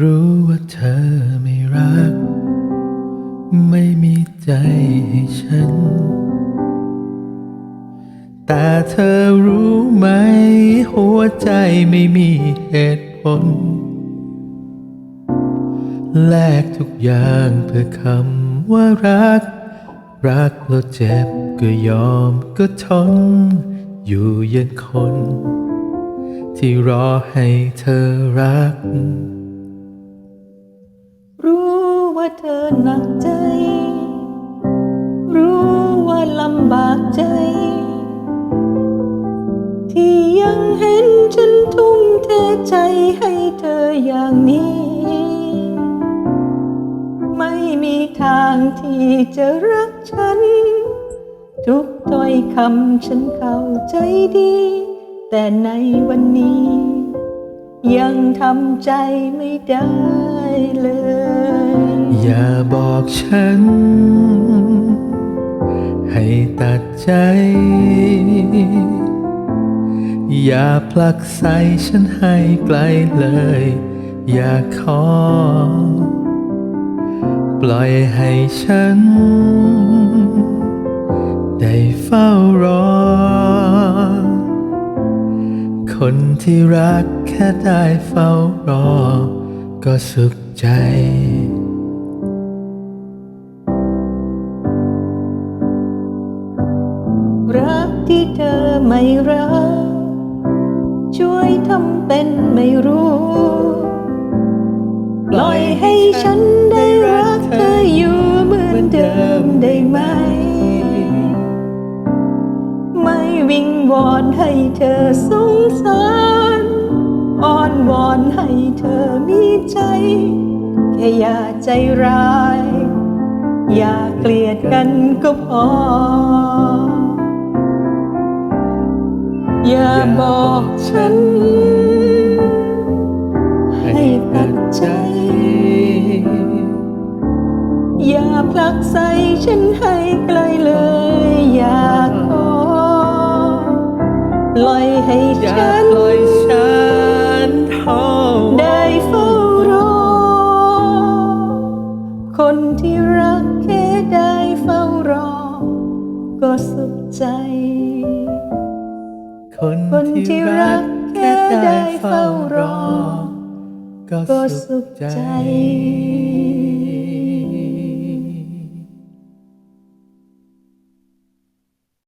รู้ว่าเธอไม่รัก ไม่มีใจให้ฉัน แต่เธอรู้ไหม หัวใจไม่มีเหตุผล แลกทุกอย่างเพื่อคำว่ารัก รักแล้วเจ็บก็ยอมก็ทน อยู่อยังคน ที่รอให้เธอรัก ว่าเธอหนักใจ รู้ว่าลำบากใจ ที่ยังเห็นฉันทุ่มเทใจให้เธออย่างนี้ ไม่มีทางที่จะรักฉัน ทุกถ้อยคำฉันเข้าใจดี แต่ในวันนี้ ยังทำใจไม่ได้เลย ฉัน ให้ตัดใจ อย่าผลักใส่ฉันให้ไกลเลย อย่าขอ ปล่อยให้ฉัน ได้เฝ้ารอ คนที่รักแค่ได้เฝ้ารอ ก็สุขใจ รักที่เธอไม่รัก ช่วยทำเป็นไม่รู้ ปล่อยให้ฉันได้รักเธออยู่เหมือนเดิมได้ไหม ไม่วิงวอนให้เธอสงสารอ้อนวอนให้เธอมีใจแค่อย่าใจร้าย อย่าเกลียดกันก็พอ อย่าบอกฉัน ให้ตัดใจ อย่าผลักใส่ฉันให้ไกลเลย อย่าขอปล่อยให้ฉันได้เฝ้ารอ คนที่รักแค่ได้เฝ้ารอ ก็สุขใจ คนคนที่รักแค่ได้เฝ้ารอ ก็สุขใจ